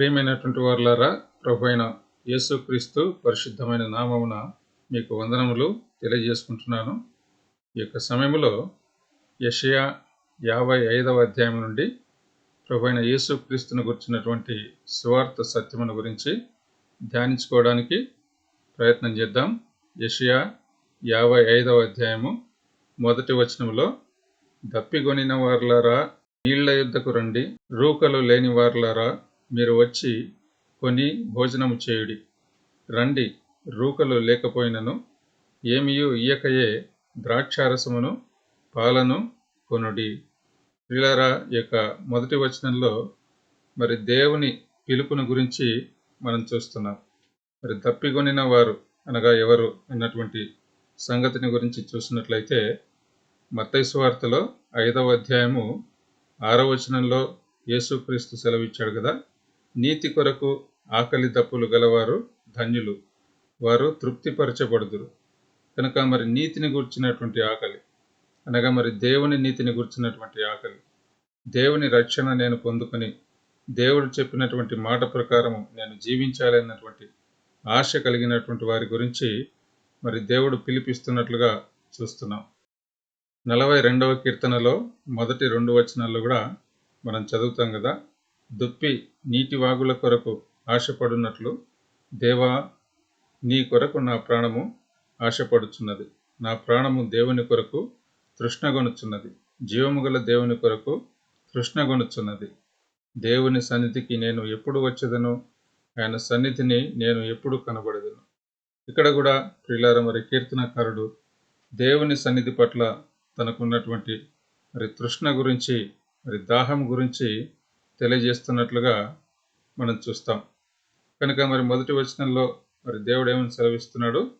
ప్రియమైనటువంటి వారులారా ప్రభు అయిన యేసుక్రీస్తు పరిశుద్ధమైన నామమున మీకు వందనములు తెలియజేసుకుంటున్నాను. ఈ యొక్క సమయంలో యషయా యాభై ఐదవ అధ్యాయం నుండి ప్రభు అయిన యేసుక్రీస్తును గురించినటువంటి స్వార్థ సత్యమును గురించి ధ్యానించుకోవడానికి ప్రయత్నం చేద్దాం. యషయా యాభై ఐదవ అధ్యాయము మొదటి వచనములో దప్పిగొనిన వార్లారా నీళ్ళ యుద్ధకు రండి రూకలు లేని వార్లారా మీరు వచ్చి కొని భోజనము చేయుడి. రండి రూకలు లేకపోయినను ఏమియు ఇయ్యకయే ద్రాక్షారసమును పాలను కొనుడి. ప్రిలరా యొక్క మొదటి వచనంలో మరి దేవుని పిలుపును గురించి మనం చూస్తున్నాం. మరి తప్పికొనిన వారు అనగా ఎవరు అన్నటువంటి సంగతిని గురించి చూసినట్లయితే మత్తైసు వార్తలో ఐదవ అధ్యాయము ఆరవ వచనంలో యేసుక్రీస్తు సెలవిచ్చాడు కదా. నీతి కొరకు ఆకలి దప్పులు గలవారు ధన్యులు. వారు తృప్తిపరచబడుదురు. కనుక మరి నీతిని గుర్చినటువంటి ఆకలి అనగా మరి దేవుని నీతిని గుర్చినటువంటి ఆకలి. దేవుని రక్షణ నేను పొందుకొని దేవుడు చెప్పినటువంటి మాట ప్రకారము నేను జీవించాలన్నటువంటి ఆశ కలిగినటువంటి వారి గురించి మరి దేవుడు పిలిపిస్తున్నట్లుగా చూస్తున్నాం. నలభై రెండవ కీర్తనలో మొదటి రెండు వచనాల్లో కూడా మనం చదువుతాం కదా దుప్పి నీటి వాగుల కొరకు ఆశపడున్నట్లు దేవా నీ కొరకు నా ప్రాణము ఆశపడుచున్నది. నా ప్రాణము దేవుని కొరకు తృష్ణగొనుచున్నది. జీవము గల దేవుని కొరకు తృష్ణగొనుచున్నది. దేవుని సన్నిధికి నేను ఎప్పుడు వచ్చేదను? ఆయన సన్నిధిని నేను ఎప్పుడు కనబడదును? ఇక్కడ కూడా ప్రిలార మరి కీర్తనకారుడు దేవుని సన్నిధి పట్ల తనకున్నటువంటి మరి తృష్ణ గురించి మరి దాహం గురించి తెలియజేస్తున్నట్లుగా మనం చూస్తాం. కనుక మరి మొదటి వచనంలో మరి దేవుడు ఏమని సెలవిస్తున్నాడు?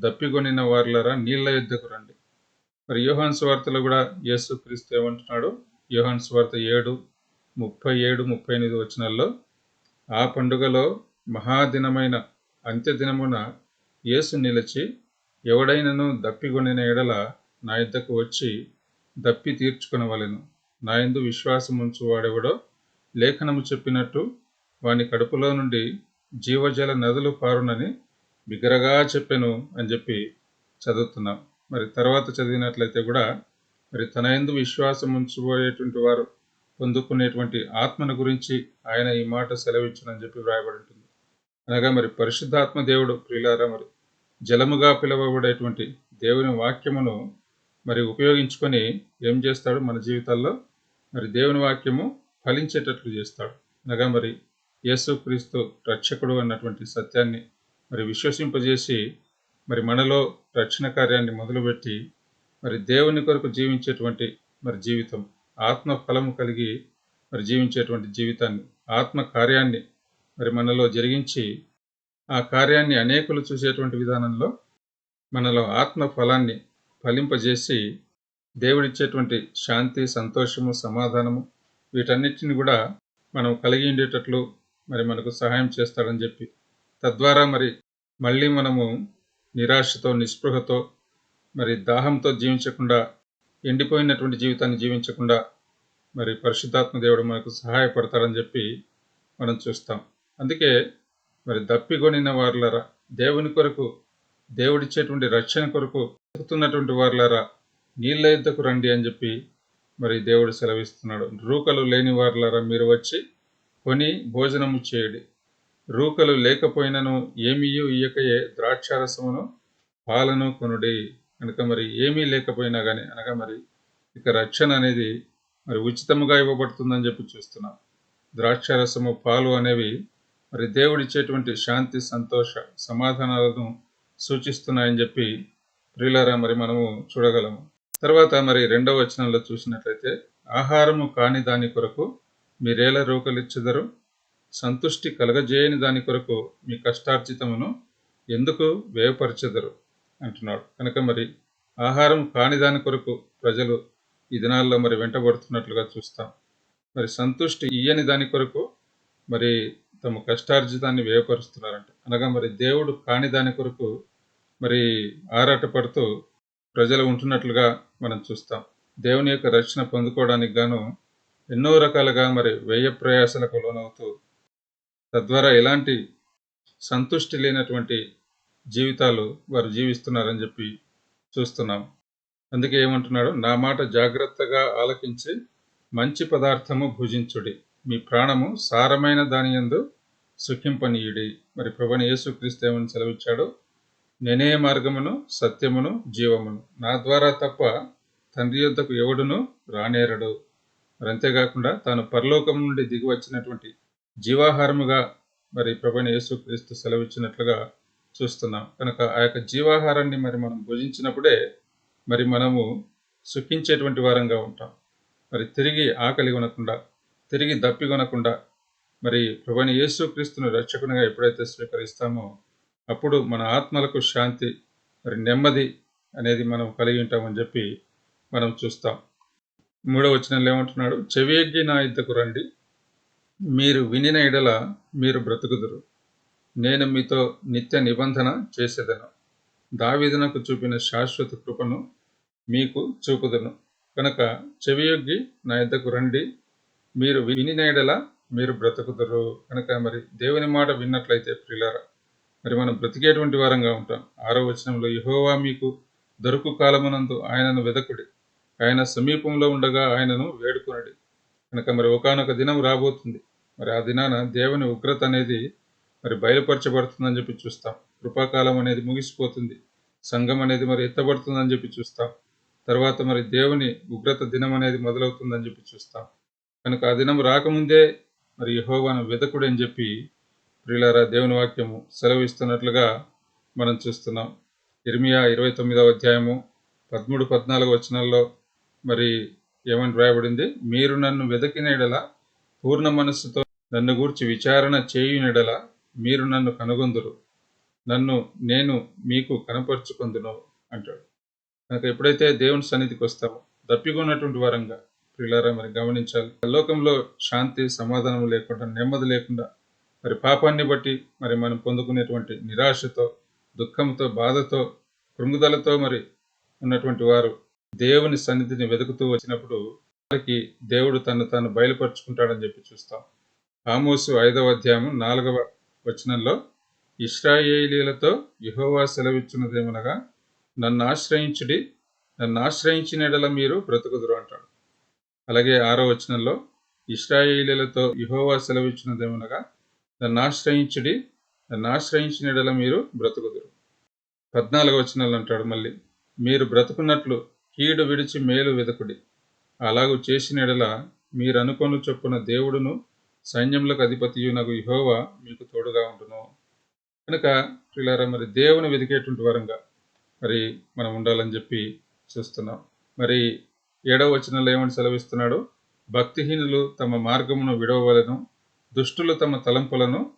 దప్పిగొనిన వారులరా నీళ్ళ యుద్ధకు రండి. మరి యోహాన్ స్వార్తలో కూడా యేసు క్రీస్తు ఏమంటున్నాడు? యోహాన్ స్వార్త ఏడు ముప్పై ఏడు ముప్పై ఎనిమిది వచనాల్లో ఆ పండుగలో మహాదినమైన అంత్యదినమున యేసు నిలిచి ఎవడైనను దప్పిగొనిన ఎడల నా యుద్ధకు వచ్చి దప్పి తీర్చుకునవలెను. నా ఎందు విశ్వాసం ఉంచు వాడెవడో లేఖనము చెప్పినట్టు వాని కడుపులో నుండి జీవజల నదులు పారునని బిగరగా చెప్పెను అని చెప్పి చదువుతున్నాం. మరి తర్వాత చదివినట్లయితే కూడా మరి తన ఎందు విశ్వాసం ఉంచబోయేటువంటి వారు పొందుకునేటువంటి ఆత్మను గురించి ఆయన ఈ మాట సెలవిచ్చునని చెప్పి వ్రాయబడి ఉంటుంది. అనగా మరి పరిశుద్ధాత్మ దేవుడు ప్రియులారా మరి జలముగా పిలువబడేటువంటి దేవుని వాక్యమును మరి ఉపయోగించుకొని ఏం చేస్తాడు మన జీవితాల్లో? మరి దేవుని వాక్యము ఫలించేటట్లు చేస్తాడు. అనగా మరి యేసుక్రీస్తు రక్షకుడు అన్నటువంటి సత్యాన్ని మరి విశ్వసింపజేసి మరి మనలో రక్షణ కార్యాన్ని మొదలుపెట్టి మరి దేవుని కొరకు జీవించేటువంటి మరి జీవితం ఆత్మ ఫలము కలిగి మరి జీవించేటువంటి జీవితాన్ని ఆత్మ కార్యాన్ని మరి మనలో జరిగించి ఆ కార్యాన్ని అనేకులు చూసేటువంటి విధానంలో మనలో ఆత్మ ఫలాన్ని ఫలింపజేసి దేవుడిచ్చేటువంటి శాంతి సంతోషము సమాధానము వీటన్నిటిని కూడా మనం కలిగి ఉండేటట్లు మరి మనకు సహాయం చేస్తాడని చెప్పి. తద్వారా మరి మళ్ళీ మనము నిరాశతో నిస్పృహతో మరి దాహంతో జీవించకుండా ఎండిపోయినటువంటి జీవితాన్ని జీవించకుండా మరి పరిశుద్ధాత్మ దేవుడు మనకు సహాయపడతాడని చెప్పి మనం చూస్తాం. అందుకే మరి దప్పిగొనిన వారులరా దేవుని కొరకు దేవుడిచ్చేటువంటి రక్షణ కొరకు చెబుతున్నటువంటి వారులరా నీళ్ళ యుద్ధకు రండి అని చెప్పి మరి దేవుడు సెలవిస్తున్నాడు. రూకలు లేని వారులరా మీరు వచ్చి కొని భోజనము చేయుడి. రూకలు లేకపోయినను ఏమీయు ఇయ్యకయే ద్రాక్షారసమును పాలను కొనుడి. కనుక మరి ఏమీ లేకపోయినా కానీ అనగా మరి ఇక రక్షణ అనేది మరి ఉచితముగా ఇవ్వబడుతుందని చెప్పి చూస్తున్నాం. ద్రాక్షారసము పాలు అనేవి మరి దేవుడిచ్చేటువంటి శాంతి సంతోష సమాధానాలను సూచిస్తున్నాయని చెప్పి ప్రియులారా మరి మనము చూడగలము. తర్వాత మరి రెండవ వచనంలో చూసినట్లయితే ఆహారము కాని దాని కొరకు మీరేలా రూకలిచ్చెదరు సంతుష్టి కలగజేయని దాని కొరకు మీ కష్టార్జితమును ఎందుకు వ్యయపరచెదరు అంటున్నాడు. కనుక మరి ఆహారం కాని దాని కొరకు ప్రజలు ఈ దినాల్లో మరి వెంటబడుతున్నట్లుగా చూస్తాం. మరి సంతుష్టి ఇయ్యని దాని కొరకు మరి తమ కష్టార్జితాన్ని వ్యయపరుస్తున్నారంట. అనగా మరి దేవుడు కాని దాని కొరకు మరి ఆరాటపడుతూ ప్రజలు ఉంటున్నట్లుగా మనం చూస్తాం. దేవుని యొక్క రక్షణ పొందుకోవడానికి గాను ఎన్నో రకాలుగా మరి వ్యయ ప్రయాసలకు లోనవుతూ తద్వారా ఎలాంటి సంతుష్టి లేనటువంటి జీవితాలు వారు జీవిస్తున్నారని చెప్పి చూస్తున్నాం. అందుకే ఏమంటున్నాడు? నా మాట జాగ్రత్తగా ఆలకించి మంచి పదార్థము భుజించుడి. మీ ప్రాణము సారమైన దాని యందు సుఖింపనీయుడి. మరి ప్రభుని యేసుక్రీస్తు ఏమని సెలవిచ్చాడో? నేనే మార్గమును సత్యమును జీవమును. నా ద్వారా తప్ప తండ్రి యొద్దకు ఎవడును రానేరడు. మరి అంతేకాకుండా తాను పరలోకం నుండి దిగి వచ్చినటువంటి జీవాహారముగా మరి ప్రభుని యేసుక్రీస్తు సెలవిచ్చినట్లుగా చూస్తున్నాం. కనుక ఆ యొక్క జీవాహారాన్ని మరి మనం భుజించినప్పుడే మరి మనము సుఖించేటువంటి వారంగా ఉంటాం. మరి తిరిగి ఆకలి కొనకుండా తిరిగి దప్పి కొనకుండా మరి ప్రభుని యేసుక్రీస్తును రక్షకునిగా ఎప్పుడైతే స్వీకరిస్తామో అప్పుడు మన ఆత్మలకు శాంతి మరి నెమ్మది అనేది మనం కలిగి ఉంటామని చెప్పి మనం చూస్తాం. మూడవ వచనంలో ఏమంటున్నాడు? చెవియగ్గి నా ఇద్దకు రండి. మీరు వినిన ఎడల మీరు బ్రతుకుదురు. నేను మీతో నిత్య నిబంధన చేసేదను. దావీదునకు చూపిన శాశ్వత కృపను మీకు చూపుదను. కనుక చెవియొగ్గి నా ఇద్దకు రండి. మీరు వినిన ఎడల మీరు బ్రతుకుదురు. కనుక మరి దేవుని మాట విన్నట్లయితే ప్రిలారా మరి మనం బ్రతికేటువంటి వారంగా ఉంటాం. ఆరో వచనంలో యహోవా మీకు దొరుకు కాలమునందు ఆయనను వెదకుడి. ఆయన సమీపంలో ఉండగా ఆయనను వేడుకొనడి. కనుక మరి ఒకనొక దినం రాబోతుంది. మరి ఆ దినాన దేవుని ఉగ్రత అనేది మరి బయలుపరచబడుతుందని చెప్పి చూస్తాం. కృపాకాలం అనేది ముగిసిపోతుంది. సంఘం అనేది మరి ఎత్తబడుతుందని చెప్పి చూస్తాం. తర్వాత మరి దేవుని ఉగ్రత దినం అనేది మొదలవుతుందని చెప్పి చూస్తాం. కనుక ఆ దినం రాకముందే మరి యహోవాను వెదకుడు అని చెప్పి ప్రియులారా దేవుని వాక్యము సెలవిస్తున్నట్లుగా మనం చూస్తున్నాం. ఇర్మియా ఇరవై తొమ్మిదవ అధ్యాయము పదమూడు పద్నాలుగు వచనాల్లో మరి ఏమని రాయబడింది మీరు నన్ను వెదకినడల పూర్ణ మనస్సుతో నన్ను గూర్చి విచారణ చేయునెడల మీరు నన్ను కనుగొందురు. నన్ను నేను మీకు కనపరుచుకుందును అంటాడు. కనుక ఎప్పుడైతే దేవుని సన్నిధికి వస్తామో దప్పికొన్నటువంటి వరంగా ప్రియులారా మరి గమనించాలి. లోకంలో శాంతి సమాధానం లేకుండా నెమ్మది లేకుండా మరి పాపాన్ని బట్టి మరి మనం పొందుకునేటువంటి నిరాశతో దుఃఖంతో బాధతో కృంగుదలతో మరి ఉన్నటువంటి వారు దేవుని సన్నిధిని వెతుకుతూ వచ్చినప్పుడు వారికి దేవుడు తను తాను బయలుపరుచుకుంటాడని చెప్పి చూస్తాం. ఆమోసు ఐదవ అధ్యాయం నాలుగవ వచనంలో ఇస్రాయేలీలతో యహోవా సెలవిచ్చినదేమనగా నన్ను ఆశ్రయించుడి నన్ను ఆశ్రయించిన ఎడల మీరు బ్రతుకుదురు అంటాడు. అలాగే ఆరో వచనంలో ఇస్రాయేలీలతో యహోవా సెలవిచ్చినదేమనగా నన్ను ఆశ్రయించుడి నన్ను ఆశ్రయించిన ఎడల మీరు బ్రతుకుదురు. పద్నాలుగు వచనాలు అంటాడు మళ్ళీ మీరు బ్రతుకున్నట్లు కీడు విడిచి మేలు వెదకుడి. అలాగూ చేసిన ఎడల మీరు అనుకొని చొప్పున దేవుడును సైన్యములకు అధిపతియునకు నాకు మీకు తోడుగా ఉండును. కనుక పిల్లారా మరి దేవుని వెతికేటువంటి వరంగా మరి మనం ఉండాలని చెప్పి చూస్తున్నాం. మరి ఏడవ వచనంలో ఏమని సెలవిస్తున్నాడు? భక్తిహీనులు తమ మార్గమును విడవలను దుష్టులు తమ తలంపులను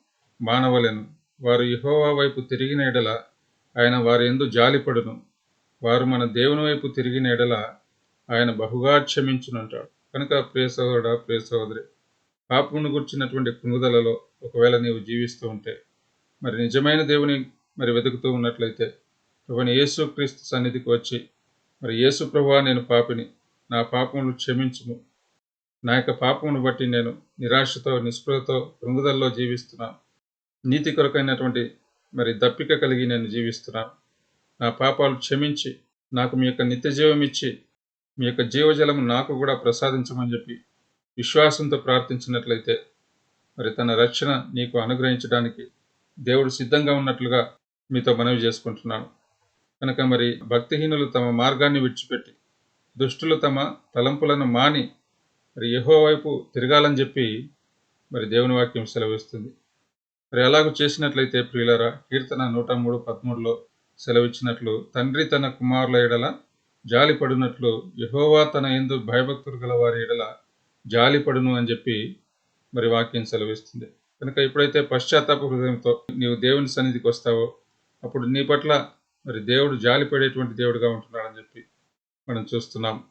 మానవలెను. వారు యహోవా వైపు తిరిగిన ఎడల ఆయన వారి ఎందు జాలిపడును. వారు మన దేవుని వైపు తిరిగిన ఎడల ఆయన బహుగా క్షమించునంటాడు. కనుక ప్రియ సహోదరుడ ప్రియ సహోదరి పాపమును గుర్చినటువంటి కృంగుదలలో ఒకవేళ నీవు జీవిస్తూ ఉంటే మరి నిజమైన దేవుని మరి వెతుకుతూ ఉన్నట్లయితే ప్రభుని యేసు క్రీస్తు సన్నిధికి వచ్చి మరి యేసు ప్రభువా నేను పాపిని నా పాపములు క్షమించుము. నా యొక్క పాపమును బట్టి నేను నిరాశతో నిస్పృహతో కృంగుదలలో జీవిస్తున్నాను నీతి కొరకైనటువంటి మరి దప్పిక కలిగి నేను జీవిస్తున్నాను నా పాపాలు క్షమించి నాకు మీ యొక్క నిత్య జీవం ఇచ్చి మీ యొక్క జీవజలము నాకు కూడా ప్రసాదించమని చెప్పి విశ్వాసంతో ప్రార్థించినట్లయితే మరి తన రక్షణ నీకు అనుగ్రహించడానికి దేవుడు సిద్ధంగా ఉన్నట్లుగా మీతో మనవి చేసుకుంటున్నాను. కనుక మరి భక్తిహీనులు తమ మార్గాన్ని విడిచిపెట్టి దుష్టులు తమ తలంపులను మాని మరి యహో వైపు తిరగాలని చెప్పి మరి దేవుని వాక్యం సెలవిస్తుంది. మరి అలాగూ చేసినట్లయితే ప్రియులరా కీర్తన నూట మూడు పదమూడులో సెలవిచ్చినట్లు తండ్రి తన కుమారుల ఎడల జాలిపడినట్లు యహోవా తన ఎందు భయభక్తులు గల వారి ఎడల జాలిపడును అని చెప్పి మరి వాక్యం సెలవిస్తుంది. కనుక ఎప్పుడైతే పశ్చాత్తాప హృదయంతో నీవు దేవుని సన్నిధికి వస్తావో అప్పుడు నీ పట్ల మరి దేవుడు జాలిపడేటువంటి దేవుడుగా ఉంటున్నాడని చెప్పి మనం చూస్తున్నాం.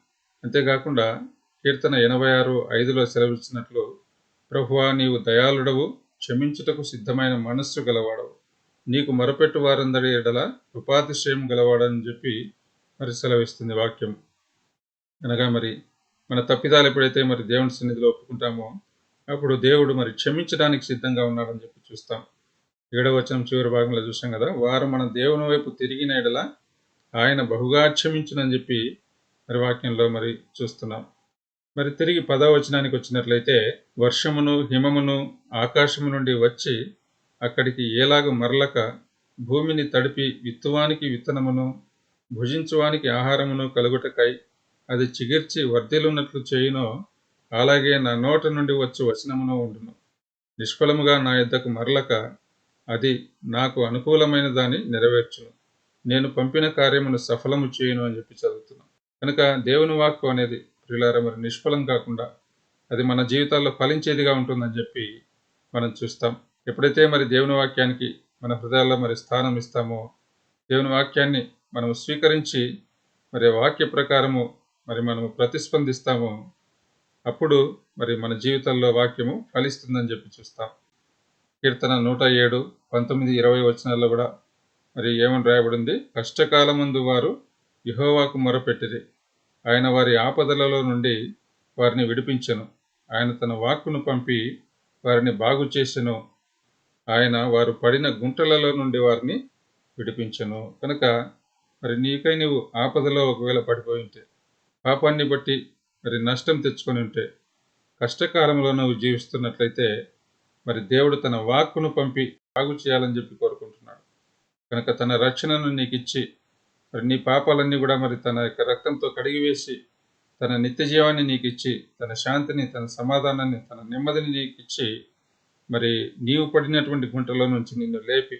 అంతేకాకుండా కీర్తన ఎనభై ఆరు ఐదులో సెలవిచ్చినట్లు ప్రభువా నీవు దయాళుడవు క్షమించుటకు సిద్ధమైన మనస్సు గలవాడవు. నీకు మరపెట్టు వారందరి ఎడల కృపాతిశయం గలవాడని చెప్పి మరి సెలవిస్తుంది వాక్యం. అనగా మరి మన తప్పిదాలు ఎప్పుడైతే మరి దేవుని సన్నిధిలో ఒప్పుకుంటామో అప్పుడు దేవుడు మరి క్షమించడానికి సిద్ధంగా ఉన్నాడని చెప్పి చూస్తాం. ఏడవ వచనం చివరి భాగంలో చూసాం కదా వారు మన దేవుని వైపు తిరిగిన ఎడల ఆయన బహుగా క్షమించునని చెప్పి మరి వాక్యంలో మరి చూస్తున్నాం. మరి తిరిగి పదవచనానికి వచ్చినట్లయితే వర్షమును హిమమును ఆకాశము నుండి వచ్చి అక్కడికి ఏలాగు మరలక భూమిని తడిపి విత్తువానికి విత్తనమును భుజించువానికి ఆహారమును కలుగుటకై అది చిగిర్చి వర్ధిల్లున్నట్లు చేయునో అలాగే నా నోట నుండి వచ్చు వచనమును ఉండును. నిష్ఫలముగా నా యొద్దకు మరలక అది నాకు అనుకూలమైన దాన్ని నెరవేర్చును. నేను పంపిన కార్యమును సఫలము చేయును అని చెప్పి చదువుతున్నాను కనుక దేవుని వాక్కు అనేది ప్రియులారా మరి నిష్ఫలం కాకుండా అది మన జీవితాల్లో ఫలించేదిగా ఉంటుందని చెప్పి మనం చూస్తాం. ఎప్పుడైతే మరి దేవుని వాక్యానికి మన హృదయాల్లో మరి స్థానం ఇస్తామో దేవుని వాక్యాన్ని మనం స్వీకరించి మరి వాక్య ప్రకారము మరి మనము ప్రతిస్పందిస్తామో అప్పుడు మరి మన జీవితంలో వాక్యము ఫలిస్తుందని చెప్పి చూస్తాం. కీర్తన నూట ఏడు పంతొమ్మిది ఇరవై వచనాల్లో కూడా మరి ఏమని రాయబడింది? కష్టకాలమందు వారు యహోవాకు మొరపెట్టిరి. ఆయన వారి ఆపదలలో నుండి వారిని విడిపించెను. ఆయన తన వాక్కును పంపి వారిని బాగు చేసెను. ఆయన వారు పడిన గుంటలలో నుండి వారిని విడిపించను. కనుక మరి నీకై నువ్వు ఆపదలో ఒకవేళ పడిపోయి ఉంటే పాపాన్ని బట్టి మరి నష్టం తెచ్చుకొని ఉంటే కష్టకాలంలో నువ్వు జీవిస్తున్నట్లయితే మరి దేవుడు తన వాక్కును పంపి బాగు చేయాలని చెప్పి కోరుకుంటున్నాడు. కనుక తన రక్షణను నీకు ఇచ్చి మరి నీ పాపాలన్నీ కూడా మరి తన యొక్క రక్తంతో కడిగివేసి తన నిత్య జీవాన్ని నీకు ఇచ్చి తన శాంతిని తన సమాధానాన్ని తన నెమ్మదిని నీకు ఇచ్చి మరి నీవు పడినటువంటి గుంటలో నుంచి నిన్ను లేపి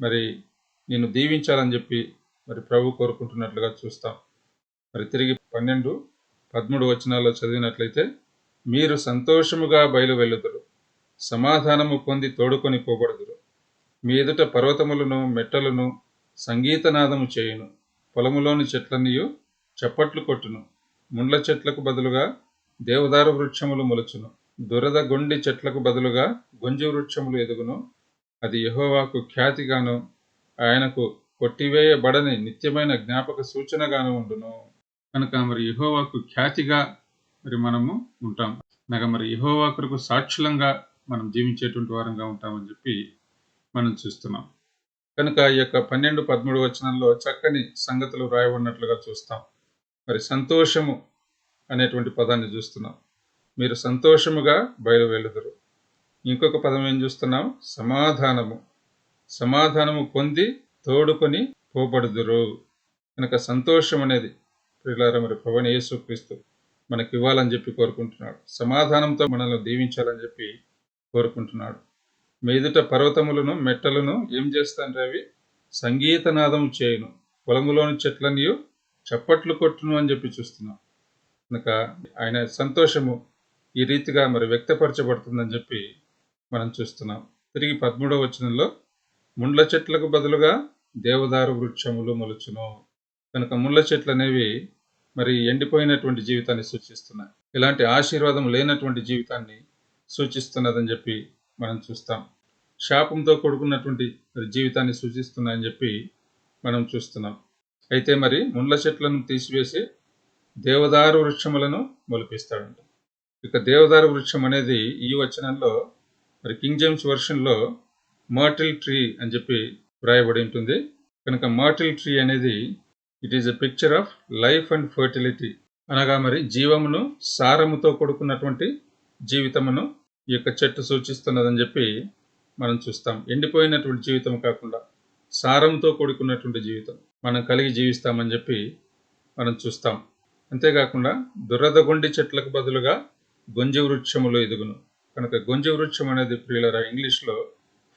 మరి నిన్ను దీవించాలని చెప్పి మరి ప్రభు కోరుకుంటున్నట్లుగా చూస్తాం. మరి తిరిగి పన్నెండు పదమూడు వచనాల్లో చదివినట్లయితే మీరు సంతోషముగా బయలు వెళ్ళుదురు సమాధానము పొంది తోడుకొని పోబడుదురు. మీ ఎదుట పర్వతములను మెట్టలను సంగీతనాదము చేయును. పొలములోని చెట్లన్నీయు చప్పట్లు కొట్టును. ముండ్ల చెట్లకు బదులుగా దేవదార వృక్షములు మొలుచును. దురద గొండి చెట్లకు బదులుగా గొంజి వృక్షములు ఎదుగును. అది యహోవాకు ఖ్యాతిగాను ఆయనకు కొట్టివేయబడని నిత్యమైన జ్ఞాపక సూచనగాను ఉండును. కనుక మరి యహోవాకు ఖ్యాతిగా మరి మనము ఉంటాం. నగ మరి యహోవాకులకు సాక్షులంగా మనం జీవించేటువంటి వారంగా ఉంటామని చెప్పి మనం చూస్తున్నాం. కనుక ఈ యొక్క పన్నెండు పదమూడు వచనంలో చక్కని సంగతులు రాయబడినట్లుగా చూస్తాం. మరి సంతోషము అనేటువంటి పదాన్ని చూస్తున్నాం. మీరు సంతోషముగా బయలు వెలుదురు ఇంకొక పదం ఏం చూస్తున్నాం? సమాధానము. సమాధానము పొంది తోడుకొని పోబడుదురు. కనుక సంతోషం అనేది ప్రియులార మరి పవన్ యేసుక్రీస్తు మనకి ఇవ్వాలని చెప్పి కోరుకుంటున్నాడు. సమాధానంతో మనల్ని దీవించాలని చెప్పి కోరుకుంటున్నాడు. మీదుట పర్వతములను మెట్టలను ఏం చేస్తాను రవి? సంగీతనాదం చేయను. పొలములోని చెట్లన్నీ చప్పట్లు కొట్టును అని చెప్పి చూస్తున్నాం. కనుక ఆయన సంతోషము ఈ రీతిగా మరి వ్యక్తపరచబడుతుందని చెప్పి మనం చూస్తున్నాం. తిరిగి పదమూడవ వచనంలో ముండ్ల చెట్లకు బదులుగా దేవదారు వృక్షములు మొలుచును. కనుక ముళ్ళ చెట్లు అనేవి మరి ఎండిపోయినటువంటి జీవితాన్ని సూచిస్తున్నాయి. ఇలాంటి ఆశీర్వాదం లేనటువంటి జీవితాన్ని సూచిస్తున్నదని చెప్పి మనం చూస్తాం. శాపంతో కూడుకున్నటువంటి మరి జీవితాన్ని సూచిస్తున్నాయని చెప్పి మనం చూస్తున్నాం. అయితే మరి ముండ్ల చెట్లను తీసివేసి దేవదారు వృక్షములను మొలిపిస్తాడంట. ఇక దేవదారు వృక్షం అనేది ఈ వచనంలో మరి కింగ్ జేమ్స్ వర్షన్లో మర్టిల్ ట్రీ అని చెప్పి వ్రాయబడి ఉంటుంది. కనుక మర్టిల్ ట్రీ అనేది it is a picture of life and fertility అనగా మరి జీవమును సారముతో కూడుకున్నటువంటి జీవితమును ఈ యొక్క చెట్టు సూచిస్తున్నదని చెప్పి మనం చూస్తాం. ఎండిపోయినటువంటి జీవితం కాకుండా సారంతో కూడుకున్నటువంటి జీవితం మనం కలిగి జీవిస్తామని చెప్పి మనం చూస్తాం. అంతేకాకుండా దురదగొండి చెట్లకు బదులుగా గొంజి వృక్షములు ఎదుగును. కనుక గొంజి వృక్షం అనేది ప్రియులరా ఇంగ్లీష్లో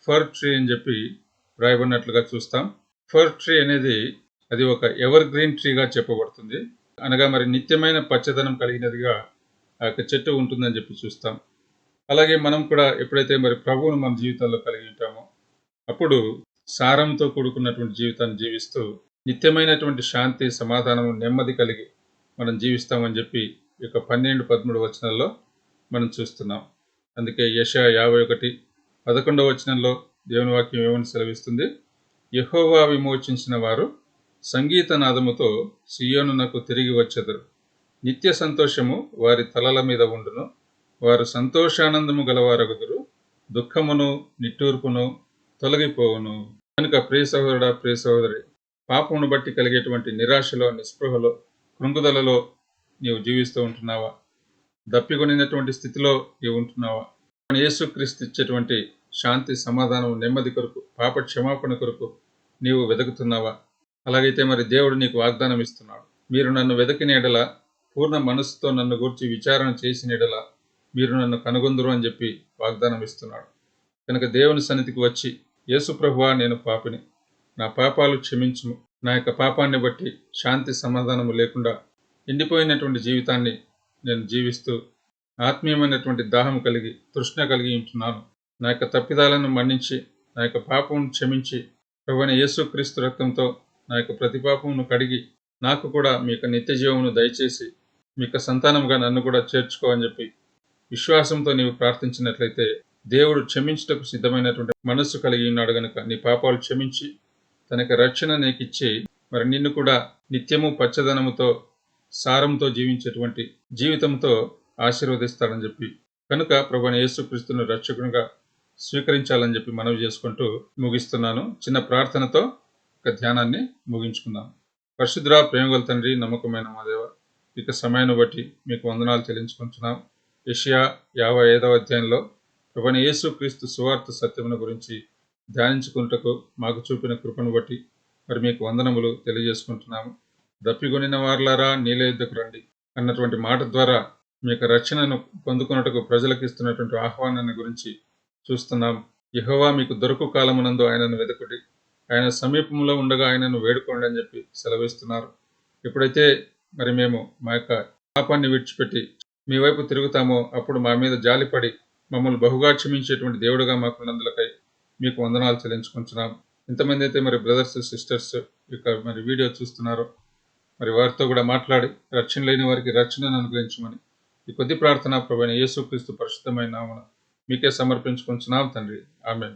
ఫర్ ట్రీ అని చెప్పి రాయబడినట్లుగా చూస్తాం. ఫర్ ట్రీ అనేది అది ఒక ఎవర్ గ్రీన్ ట్రీగా చెప్పబడుతుంది. అనగా మరి నిత్యమైన పచ్చదనం కలిగినదిగా ఆ యొక్క చెట్టు ఉంటుందని చెప్పి చూస్తాం. అలాగే మనం కూడా ఎప్పుడైతే మరి ప్రభువును మన జీవితంలో కలిగి ఉంటామో అప్పుడు సారంతో కూడుకున్నటువంటి జీవితాన్ని జీవిస్తూ నిత్యమైనటువంటి శాంతి సమాధానము నెమ్మది కలిగి మనం జీవిస్తామని చెప్పి ఈ యొక్క పన్నెండు పదమూడు వచనాల్లో మనం చూస్తున్నాం. అందుకే యశ యాభై ఒకటి పదకొండవ వచనంలో దేవుని వాక్యం ఏమని సెలవిస్తుంది? యహోవా విమోచించిన వారు సంగీత నాదముతో సియోనునకు తిరిగి వచ్చెదరు. నిత్య సంతోషము వారి తలల మీద ఉండును. వారు సంతోషానందము గలవారగుదురు దుఃఖమును నిట్టూర్పును తొలగిపోవును. కనుక ప్రియ సహోదరుడా ప్రియ సహోదరి పాపమును బట్టి కలిగేటువంటి నిరాశలో నిస్పృహలో కృంగుదలలో నీవు జీవిస్తూ ఉంటున్నావా? దప్పికొనినటువంటి స్థితిలో నీవు ఉంటున్నావా? యేసుక్రీస్తు ఇచ్చేటువంటి శాంతి సమాధానం నెమ్మది కొరకు పాప క్షమాపణ కొరకు నీవు వెతుకుతున్నావా అలాగైతే మరి దేవుడు నీకు వాగ్దానం ఇస్తున్నాడు మీరు నన్ను వెతికిన ఎడల పూర్ణ మనస్సుతో నన్ను గూర్చి విచారణ చేసిన ఎడల మీరు నన్ను కనుగొందురు అని చెప్పి వాగ్దానం ఇస్తున్నాడు. కనుక దేవుని సన్నిధికి వచ్చి యేసు ప్రభువా నేను పాపిని. నా పాపాలు క్షమించుము. నా యొక్క పాపాన్ని బట్టి శాంతి సమాధానము లేకుండా ఎండిపోయినటువంటి జీవితాన్ని నేను జీవిస్తూ ఆత్మీయమైనటువంటి దాహం కలిగి తృష్ణ కలిగి ఉంటున్నాను. నా యొక్క తప్పిదాలను మన్నించి నా యొక్క పాపమును క్షమించి ప్రభువైన యేసుక్రీస్తు రక్తంతో నా యొక్క ప్రతి పాపమును కడిగి నాకు కూడా మీ యొక్క నిత్య జీవమును దయచేసి మీ యొక్క సంతానంగా నన్ను కూడా చేర్చుకోవని చెప్పి విశ్వాసంతో నీవు ప్రార్థించినట్లయితే దేవుడు క్షమించుటకు సిద్ధమైనటువంటి మనస్సు కలిగి ఉన్నాడు గనుక నీ పాపాలు క్షమించి తనకి రక్షణ నీకిచ్చి మరి నిన్ను కూడా నిత్యము పచ్చదనముతో సారంతో జీవించేటువంటి జీవితంతో ఆశీర్వదిస్తాడని చెప్పి కనుక ప్రభుని యేసుక్రీస్తును రక్షకునిగా స్వీకరించాలని చెప్పి మనవి చేసుకుంటూ ముగిస్తున్నాను. చిన్న ప్రార్థనతో ఒక ధ్యానాన్ని ముగించుకుందాం. పరిశుద్ర ప్రేమగల తండ్రి నమ్మకమైన మా దేవ ఇక సమయాన్ని బట్టి మీకు వందనాలు చెల్లించుకుంటున్నాం. ఏషియా యాభై ఐదవ అధ్యాయంలో ప్రభుని యేసు క్రీస్తు సువార్త సత్యమును గురించి ధ్యానించుకుంటకు మాకు చూపిన కృపను బట్టి మరి మీకు వందనములు తెలియజేసుకుంటున్నాము. దప్పిగొనిన వార్లారా నీళ్ళ యుద్ధకు రండి. అన్నటువంటి మాట ద్వారా మీ యొక్క రక్షణను పొందుకున్నట్టుకు ప్రజలకు ఇస్తున్నటువంటి ఆహ్వానాన్ని గురించి చూస్తున్నాం. యహోవా మీకు దొరకు కాలమునందు ఆయనను వెతుకుడి ఆయన సమీపంలో ఉండగా ఆయనను వేడుకోండి అని చెప్పి సెలవిస్తున్నారు. ఎప్పుడైతే మరి మేము మా యొక్క పాపాన్ని విడిచిపెట్టి మీ వైపు తిరుగుతామో అప్పుడు మా మీద జాలిపడి మమ్మల్ని బహుగా క్షమించేటువంటి దేవుడుగా మాకున్నందులకై మీకు వందనాలు చెల్లించుకుంటున్నాం. ఎంతమంది అయితే మరి బ్రదర్స్ సిస్టర్స్ ఇక మరి వీడియో చూస్తున్నారో మరి వారితో కూడా మాట్లాడి రక్షణ లేని వారికి రక్షణను అనుగ్రహించమని ఈ కొద్ది ప్రార్థన ప్రభైన యేసుక్రీస్తు పరిశుద్ధమైన నామన మీకే సమర్పించుకుంటున్నాం తండ్రి. ఆమె